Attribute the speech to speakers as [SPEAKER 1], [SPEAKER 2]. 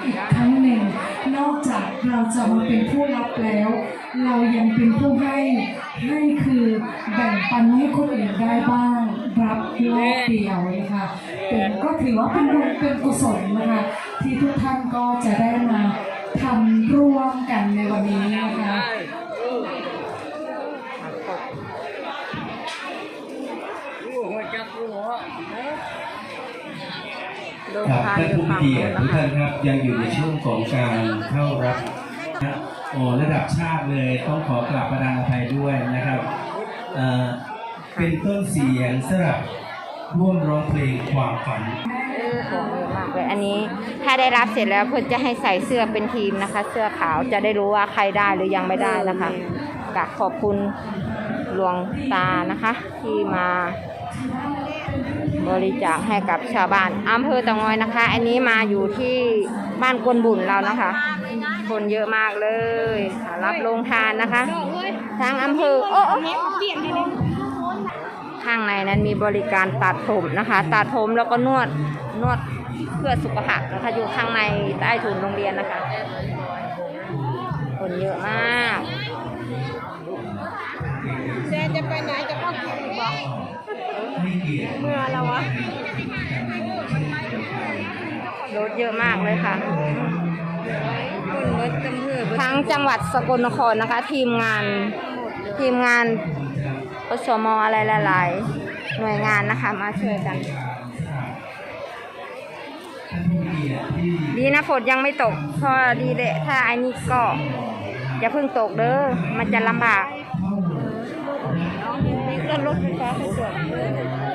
[SPEAKER 1] อีกครั้งหนึ่งนอกจากเราจะมาเป็นผู้รับแล้ว เรายังเป็นผู้ให้ให้คือแบ่งปันให้คนอื่นได้บ้าง รับรอบเดียวนะคะเป็นก็ถือว่าเป็นบุญเป็นกุศลนะคะ ที่ทุกท่านก็จะได้มาทำร่วมกันในวันนี้นะคะ
[SPEAKER 2] ดู
[SPEAKER 3] ครับ
[SPEAKER 2] ทาน
[SPEAKER 3] ท่าน
[SPEAKER 2] ดู
[SPEAKER 3] ผู้เกียรติทุกท่านครับยังอยู่ในช่วงของการเข้ารับโอ้ระดับชาติเลยต้องขอกราบประทานอภัยด้วยนะครับเออเป็นต้นเสียงสำหรับร่วมร้องเพลงความฝัน
[SPEAKER 2] มากเลยอันนี้ถ้าได้รับเสร็จแล้วเพื่อจะให้ใส่เสื้อเป็นทีมนะคะ เสื้อขาวจะได้รู้ว่าใครได้หรือยังไม่ได้นะคะกะขอบคุณหลวงตานะคะ ที่มา บริจาคให้กับชาวบ้านอำเภอตางอยนะคะ อันนี้มาอยู่ที่บ้านกวนบุญเรานะคะ คนเยอะมากเลยค่ะรับลงทานนะคะ ทางอำเภอโอ้โอ้ข้างในนั้นมีบริการตัดผมนะคะ ตัดผมแล้วก็นวดนวดเพื่อสุขภาพนะคะอยู่ข้างในใต้ถุนโรงเรียนนะคะ คนเยอะมาก
[SPEAKER 4] จะไปไหนจะเข้าคลินิกบอก
[SPEAKER 2] เมื่อแล้ววะรถเยอะมากเลยค่ะ
[SPEAKER 4] คนรถจำเพื่อ
[SPEAKER 2] ทั้งจังหวัดสกลนครนะคะ ทีมงานทีมงานปสมอะไรหลายๆหน่วยงานนะคะ มาช่วยกัน ดีนะฝนยังไม่ตกเพราะดีเลยถ้าไอ้นี่ก็อย่าเพิ่งตกเด้อมันจะลำบาก
[SPEAKER 4] นี่ก็ 那ถไฟฟ้